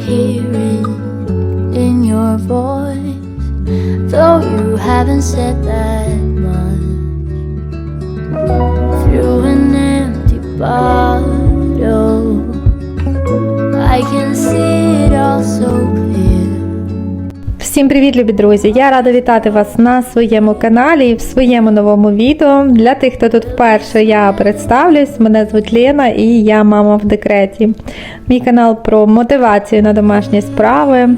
hear it in your voice, though you haven't said that. Всім привіт, любі друзі! Я рада вітати вас на своєму каналі і в своєму новому відео. Для тих, хто тут вперше, я представлюсь. Мене звуть Лена і я мама в декреті. Мій канал про мотивацію на домашні справи,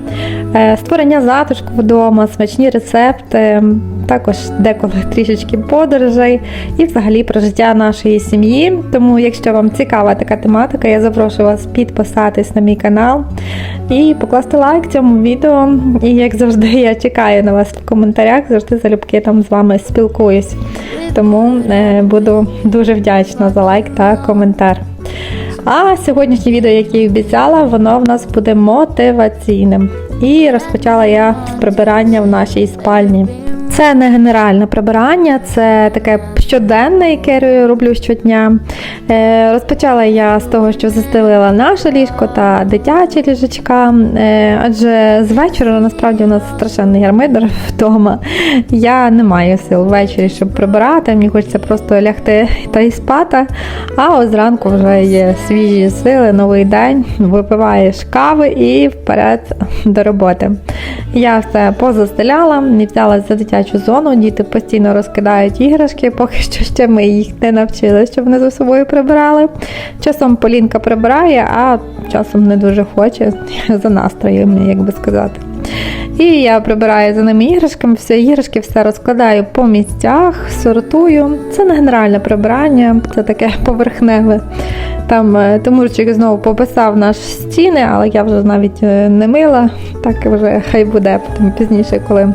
е, створення затишку вдома, смачні рецепти, також деколи трішечки подорожей і взагалі про життя нашої сім'ї. Тому, якщо вам цікава така тематика, я запрошую вас підписатись на мій канал і покласти лайк цьому відео. І як завжди, я чекаю на вас в коментарях, завжди залюбки там з вами спілкуюсь. Тому е, буду дуже вдячна за лайк та коментар. А сьогоднішнє відео, яке я обіцяла, воно в нас буде мотиваційним. І розпочала я з прибирання в нашій спальні. Це не генеральне прибирання, це таке щоденне, яке роблю щодня. Е, розпочала я з того, що застелила наше ліжко та дитячі ліжечка. Е, адже з вечора насправді у нас страшенний гармидер вдома. Я не маю сил ввечері, щоб прибирати. Мені хочеться просто лягти та й спати. А ось зранку вже є свіжі сили, новий день, випиваєш кави і вперед до роботи. Я все позастеляла, не взялася за дитячу зону. Діти постійно розкидають іграшки, поки що ще ми їх не навчили, щоб вони за собою прибирали. Часом Полінка прибирає, а часом не дуже хоче за настроєм, як би сказати. І я прибираю за ними іграшками, всі іграшки все розкладаю по місцях, сортую. Це не генеральне прибирання, це таке поверхневе. Там е, Тимурчик знову пописав наші стіни, але я вже навіть е, не мила, так вже хай буде потім пізніше, коли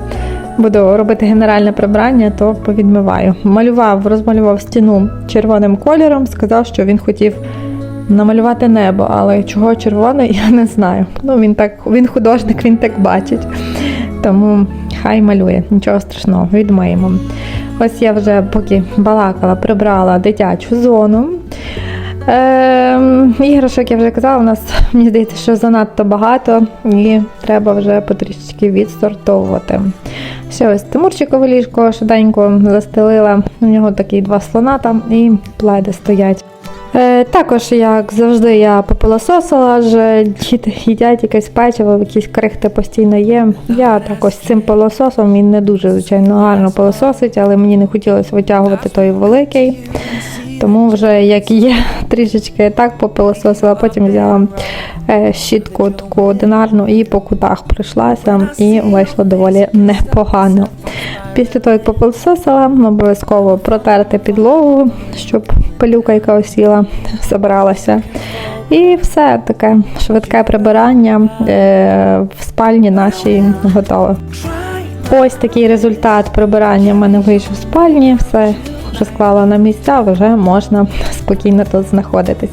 буду робити генеральне прибрання, то повідмиваю. Малював, розмалював стіну червоним кольором, сказав, що він хотів намалювати небо, але чого червоне, я не знаю. Ну, він так, він художник, він так бачить. Тому хай малює, нічого страшного, відмиємо. Ось я вже поки балакала, прибрала дитячу зону. Е, іграшок я вже казала, у нас мені здається, що занадто багато і треба вже потрішечки відсортовувати. Ще ось Тимурчикове ліжко швиденько застелила. У нього такі два слона там і пледи стоять. Е, також, як завжди, я попилососила, адже діти їдять якесь печиво, якісь крихти постійно є. Я також з цим пилососом він не дуже, звичайно, гарно пилососить, але мені не хотілося витягувати той великий. Тому вже як є, трішечки так попилососила, потім взяла е, щітку таку одинарну і по кутах пройшлася, і вийшло доволі непогано. Після того, як попилососила, обов'язково протерти підлогу, щоб пилюка, яка осіла, забралася. І все таке швидке прибирання е, в спальні нашій готове. Ось такий результат прибирання в мене вийшов в спальні. Все розклала на місця, вже можна спокійно тут знаходитись.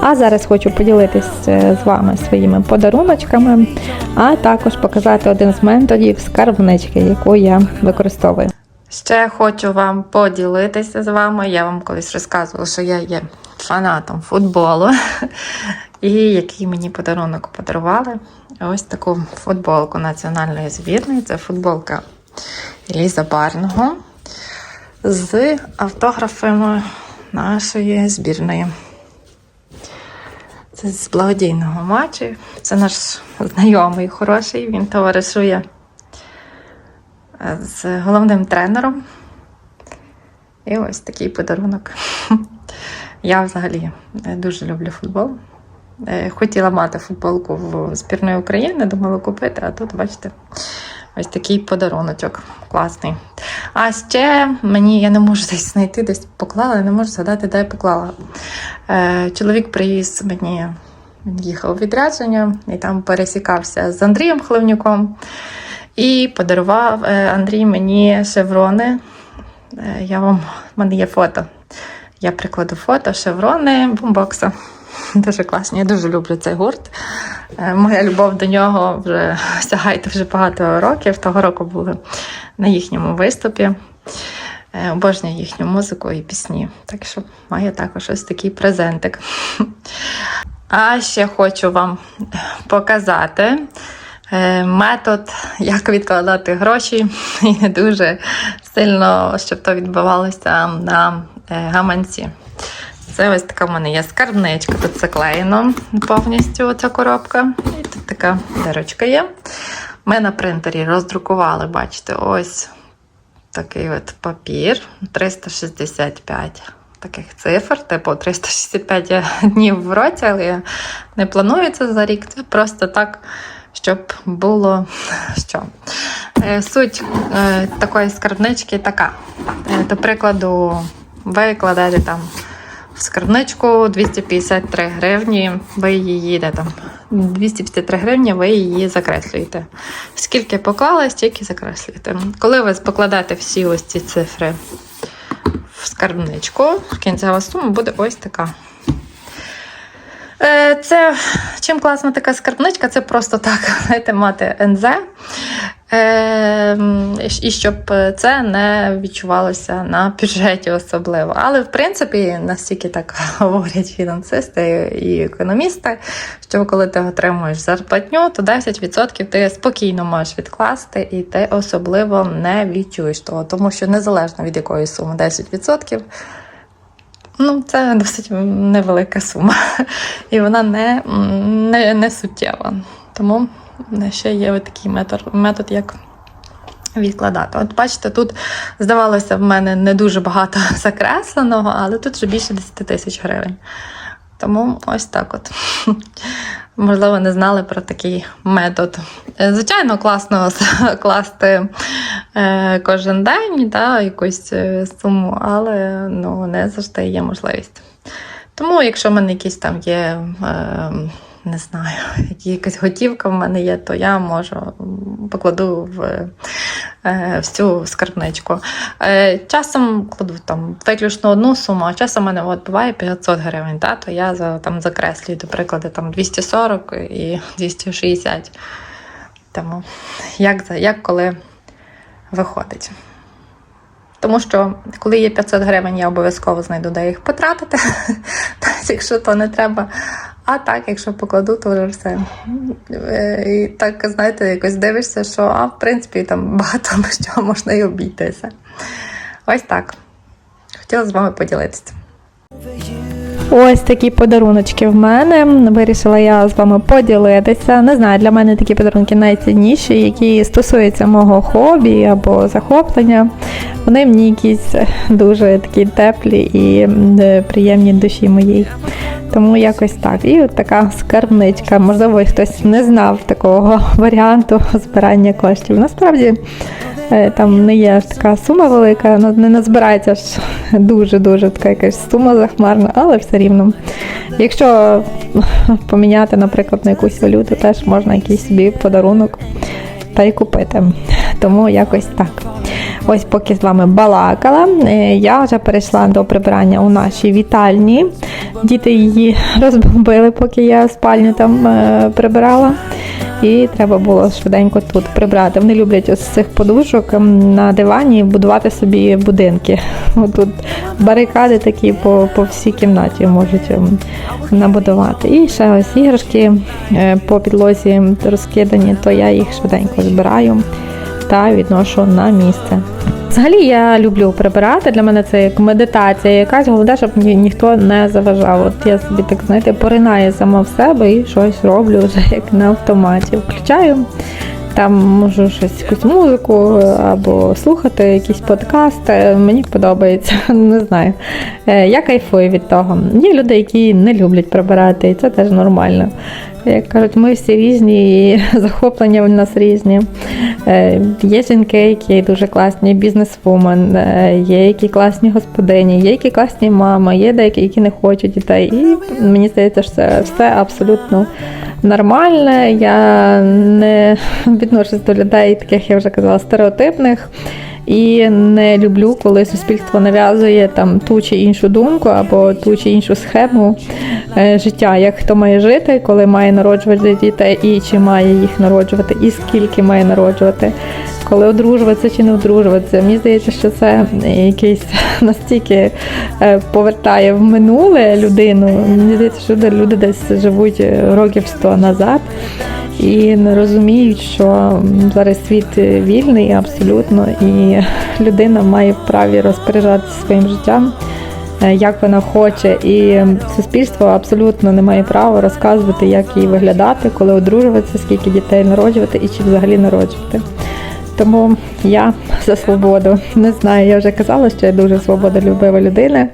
А зараз хочу поділитись е, з вами своїми подаруночками, а також показати один з методів скарбнички, яку я використовую. Ще хочу вам поділитися з вами. Я вам колись розказувала, що я є фанатом футболу. І який мені подарунок подарували. Ось таку футболку національної збірної. Це футболка Ліза Барного з автографами нашої збірної. Це з благодійного матчу. Це наш знайомий хороший. Він товаришує з головним тренером. І ось такий подарунок. Я взагалі дуже люблю футбол. Е, Хотіла мати футболку в збірної України, думала купити, а тут, бачите, ось такий подаруночок класний. А ще мені я не можу десь знайти, десь поклала, я не можу згадати, де я поклала. Е, Чоловік привіз мені, він їхав у відрядження і там пересікався з Андрієм Хливнюком. І подарував е, Андрій мені шеврони. Е, Я вам, в мене є фото. Я прикладу фото, шеврони, бумбокса. Дуже класні, я дуже люблю цей гурт. Е, Моя любов до нього вже сягає вже багато років. Того року були на їхньому виступі. Е, Обожнюю їхню музику і пісні. Так що маю також ось такий презентик. А ще хочу вам показати е, метод, як відкладати гроші, і дуже сильно, щоб то відбувалося на гаманці. Це ось така в мене є скарбничка. Тут заклеєно повністю ця коробка. І тут така дирочка є. Ми на принтері роздрукували, бачите, ось такий от папір 365 таких цифр, типу 365 днів в році, але я не планую це за рік. Це просто так, щоб було що. Е, Суть е, такої скарбнички така. Е, До прикладу, ви кладете там в скарбничку 253 гривні, ви її де там 253 гривні, ви її закреслюєте. Скільки поклали, стільки закреслюєте. Коли ви покладете всі ось ці цифри в скарбничку, кінцева сума буде ось така. Е, Це чим класна така скарбничка, це просто так, знаєте, мати НЗ. Е, і щоб це не відчувалося на бюджеті особливо. Але в принципі, настільки так говорять фінансисти і економісти, що коли ти отримуєш зарплатню, то 10% ти спокійно можеш відкласти, і ти особливо не відчуєш того, тому що незалежно від якої суми 10%. Ну, це досить невелика сума, і вона не, не, не суттєва. Тому ще є такий метод, метод, як відкладати. От бачите, тут здавалося, в мене не дуже багато закресленого, але тут вже більше 10 тисяч гривень. Тому ось так от. Можливо, не знали про такий метод. Звичайно, класно класти е, кожен день да, якусь е, суму, але ну, не завжди є можливість. Тому, якщо в мене якісь там є, е, не знаю, якась готівка в мене є, то я можу покладу в, е, в цю скарбничку. Е, часом кладу там виключно одну суму, а часом в мене от буває 500 гривень, да, то я за, там закреслюю, до прикладу, там 240 і 260. Тому як, як коли виходить. Тому що коли є 500 гривень, я обов'язково знайду, де їх потратити, якщо то не треба. А так, якщо покладу, то вже все. Е, І так, знаєте, якось дивишся, що а, в принципі там багато чого можна і обійтися. Ось так. Хотіла з вами поділитися. Ось такі подаруночки в мене. Вирішила я з вами поділитися. Не знаю, для мене такі подарунки найцінніші, які стосуються мого хобі або захоплення. Вони мені якісь дуже такі теплі і е, приємні душі моїй. Тому якось так. І от така скарбничка. Можливо, хтось не знав такого варіанту збирання коштів. Насправді там не є така сума велика, ну, не назбирається ж дуже-дуже така якась сума захмарна, але все рівно. Якщо поміняти, наприклад, на якусь валюту, теж можна якийсь собі подарунок та й купити. Тому якось так. Ось поки з вами балакала, е, я вже перейшла до прибирання у нашій вітальні. Діти її розбомбили, поки я спальню там е, прибирала. І треба було швиденько тут прибрати. Вони люблять ось з цих подушок на дивані будувати собі будинки. Тут барикади такі по, по всій кімнаті можуть ем, набудувати. І ще ось іграшки е, по підлозі розкидані, то я їх швиденько збираю та відношу на місце. Взагалі я люблю прибирати. Для мене це як медитація якась, головне, щоб мені ніхто не заважав. От я собі так знаєте, поринаю сама в себе і щось роблю вже як на автоматі. Включаю. Там можу щось якусь музику або слухати якісь подкасти. Мені подобається, не знаю. Е, Я кайфую від того. Є люди, які не люблять прибирати, і це теж нормально. Як кажуть, ми всі різні, і захоплення в нас різні. Е, Є жінки, які дуже класні, бізнесвумен, е, є які класні господині, є які класні мами, є деякі, які не хочуть дітей. І мені здається, що це все абсолютно нормальне. Я не відношусь до людей, таких я вже казала, стереотипних. І не люблю, коли суспільство нав'язує там ту чи іншу думку або ту чи іншу схему е, життя, як хто має жити, коли має народжувати дітей, і чи має їх народжувати, і скільки має народжувати, коли одружуватися чи не одружуватися. Мені здається, що це якийсь настільки е, повертає в минуле людину. Мені здається, що люди десь живуть років 100 назад і не розуміють, що зараз світ вільний абсолютно, і людина має праві розпоряджатися своїм життям е, як вона хоче, і суспільство абсолютно не має права розказувати, як їй виглядати, коли одружуватися, скільки дітей народжувати і чи взагалі народжувати. Тому я за свободу. Не знаю, я вже казала, що я дуже свободолюбива людина,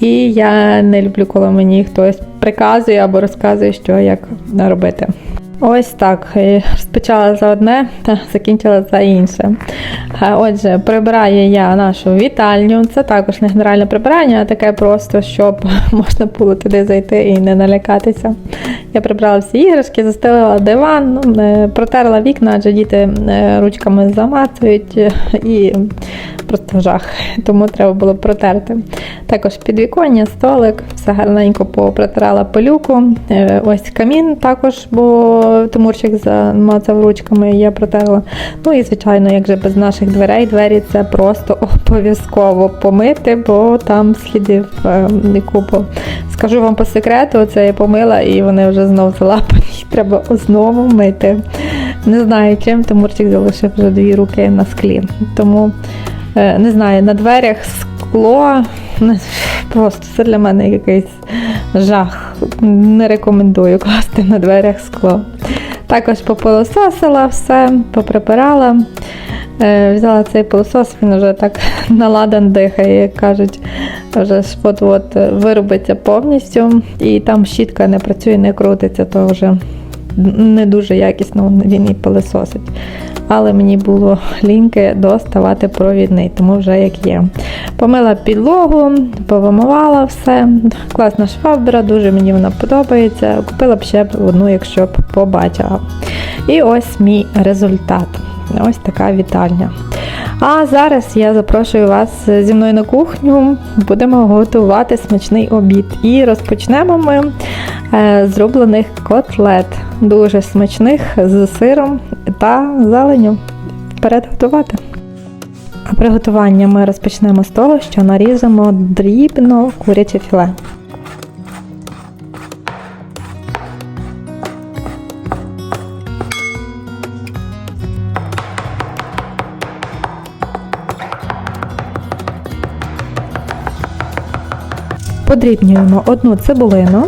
і я не люблю, коли мені хтось приказує або розказує, що як робити. Ось так. Розпочала за одне та закінчила за інше. Е, Отже, прибираю я нашу вітальню. Це також не генеральне прибирання, а таке просто, щоб можна було туди зайти і не налякатися. Я прибрала всі іграшки, застелила диван, ну, е, протерла вікна, адже діти е, ручками замацують і просто жах. Тому треба було протерти. Також підвіконня, столик, все гарненько попротирала пилюку. Ось камін також, бо Тимурчик замацав ручками, я протерла. Ну і звичайно, як же без наших дверей, двері це просто обов'язково помити, бо там слідів е, купу. Скажу вам по секрету, це я помила і вони вже знов залапані. Треба знову мити. Не знаю, чим Тимурчик залишив вже дві руки на склі. Тому е, не знаю, на дверях скло. Просто це для мене якийсь жах. Не рекомендую класти на дверях скло. Також попилососила все, поприбирала. Е, Взяла цей пилосос, він вже так наладан дихає, як кажуть, вже ж от-от виробиться повністю. І там щітка не працює, не крутиться, то вже не дуже якісно він і пилососить. Але мені було ліньки доставати провідний, тому вже як є. Помила підлогу, повимивала все. Класна швабра, дуже мені вона подобається. Купила б ще одну, якщо б побачила. І ось мій результат. Ось така вітальня. А зараз я запрошую вас зі мною на кухню. Будемо готувати смачний обід. І розпочнемо ми е, зроблених котлет. Дуже смачних з сиром та зеленю. Вперед готувати. А приготування ми розпочнемо з того, що наріжемо дрібно куряче філе. Подрібнюємо одну цибулину.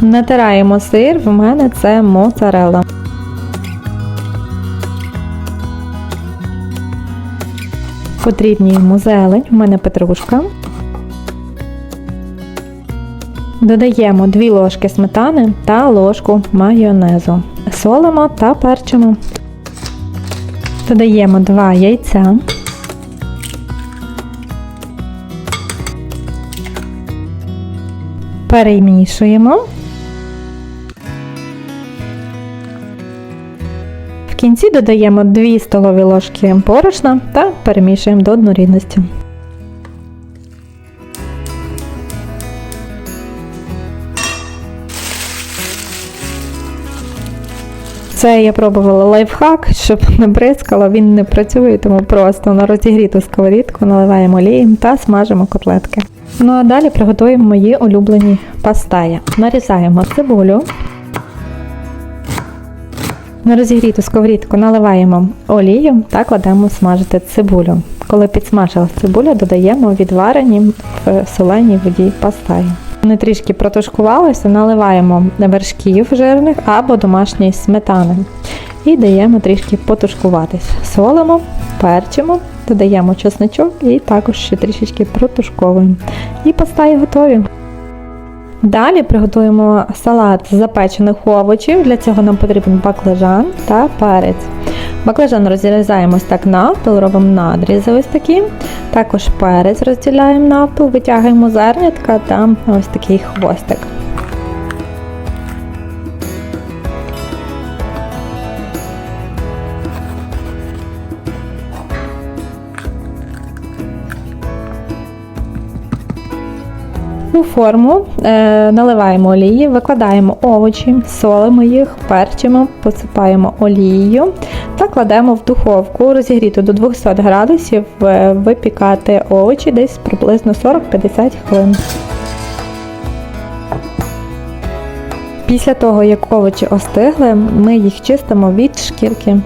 Натираємо сир, в мене це моцарелла. Подрібнюємо зелень, в мене петрушка. Додаємо 2 ложки сметани та ложку майонезу. Солимо та перчимо. Додаємо 2 яйця. Перемішуємо. В кінці додаємо 2 столові ложки борошна та перемішуємо до однорідності. Це я пробувала лайфхак, щоб не бризкало, він не працює, тому просто на розігріту сковорідку наливаємо олії та смажимо котлетки. Ну а далі приготуємо мої улюблені пастаї. Нарізаємо цибулю. На розігріту сковорідку наливаємо олію та кладемо смажити цибулю. Коли підсмажилась цибуля, додаємо відварені в соленій воді пастаї. Вони трішки протушкувалися, наливаємо вершків жирних або домашньої сметани. І даємо трішки потушкуватись. Солимо, перчимо, додаємо чесничок і також ще трішечки протушковуємо. І пастаї готові. Далі приготуємо салат з запечених овочів. Для цього нам потрібен баклажан та перець. Баклажан розрізаємо ось так навпіл, робимо надрізи ось такі. Також перець розділяємо навпіл, витягуємо зернятка та ось такий хвостик. У форму е, наливаємо олії, викладаємо овочі, солимо їх, перчимо, посипаємо олією та кладемо в духовку розігріту до 200 градусів, е, випікати овочі десь приблизно 40-50 хвилин. Після того, як овочі остигли, ми їх чистимо від шкірки.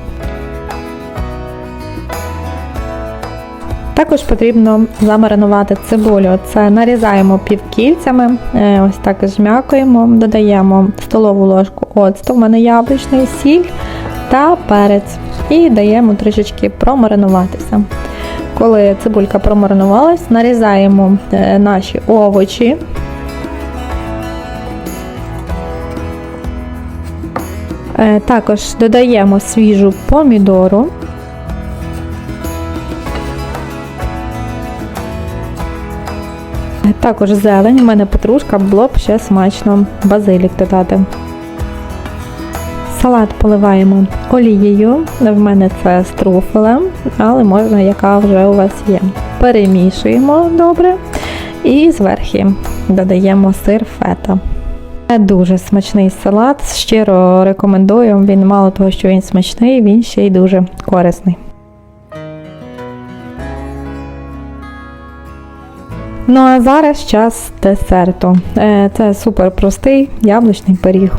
Також потрібно замаринувати цибулю. Це нарізаємо півкільцями, е, ось так жмякуємо, додаємо столову ложку оцту, в мене яблучний сіль та перець. І даємо трішечки промаринуватися. Коли цибулька промаринувалась, нарізаємо е, наші овочі. Е, Також додаємо свіжу помідору. Е, Також зелень, у мене петрушка, було б ще смачно базилік додати. Салат поливаємо олією. В мене це з труфелем, але можна, яка вже у вас є. Перемішуємо добре і зверху додаємо сир фета. Це дуже смачний салат. Щиро рекомендую. Він мало того, що він смачний, він ще й дуже корисний. Ну а зараз час десерту. Е, Це супер простий яблучний пиріг.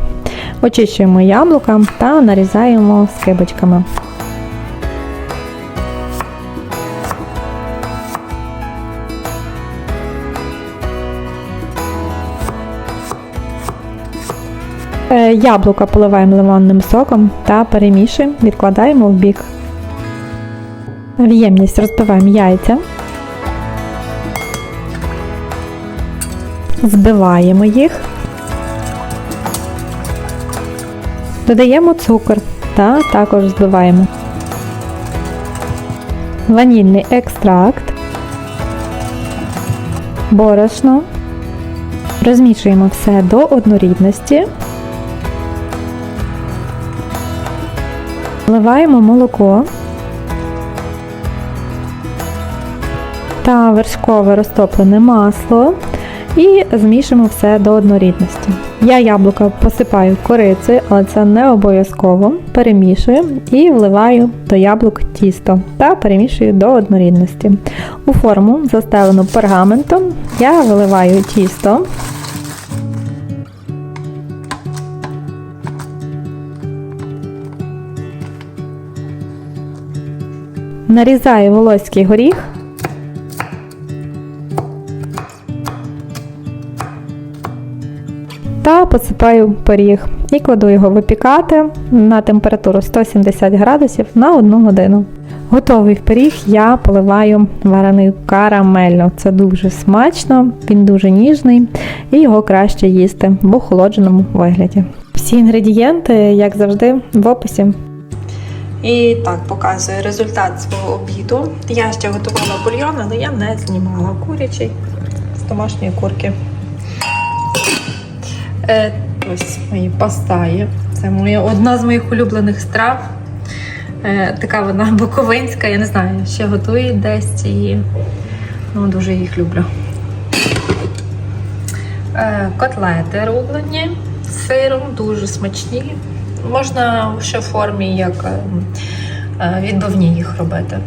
Очищуємо яблука та нарізаємо скибочками. Е, Яблука поливаємо лимонним соком та перемішуємо, відкладаємо в бік. В ємність розбиваємо яйця. Збиваємо їх. Додаємо цукор та також збиваємо. Ванільний екстракт. Борошно. Розмішуємо все до однорідності. Вливаємо молоко та вершкове розтоплене масло і змішуємо все до однорідності. Я яблука посипаю корицею, але це не обов'язково. Перемішую і вливаю до яблук тісто та перемішую до однорідності. У форму, застелену пергаментом, я виливаю тісто. Нарізаю волоський горіх. Та посипаю пиріг і кладу його випікати на температуру 170 градусів на 1 годину. Готовий пиріг я поливаю вареною карамеллю. Це дуже смачно, він дуже ніжний і його краще їсти в охолодженому вигляді. Всі інгредієнти, як завжди, в описі. І так показую результат свого обіду. Я ще готувала бульйон, але я не знімала курячий з домашньої курки. Е, ось мої пастаї. Це моя, одна з моїх улюблених страв. Е, така вона буковинська, я не знаю, ще готують десь і ну, дуже їх люблю. Е, котлети рублені з сиром, дуже смачні. Можна ще в формі як е, е, відбивні їх робити.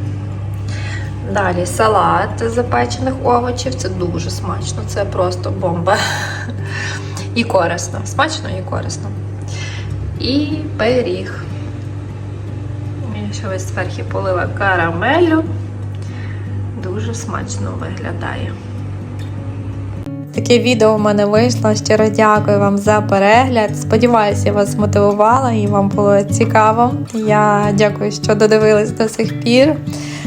Далі салат з запечених овочів. Це дуже смачно, це просто бомба. І корисно. Смачно і корисно. І пиріг. Я ще ось зверху полила карамелю. Дуже смачно виглядає. Таке відео в мене вийшло. Щиро дякую вам за перегляд. Сподіваюся, я вас мотивувала і вам було цікаво. Я дякую, що додивились до сих пір.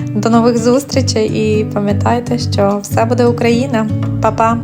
До нових зустрічей і пам'ятайте, що все буде Україна. Па-па!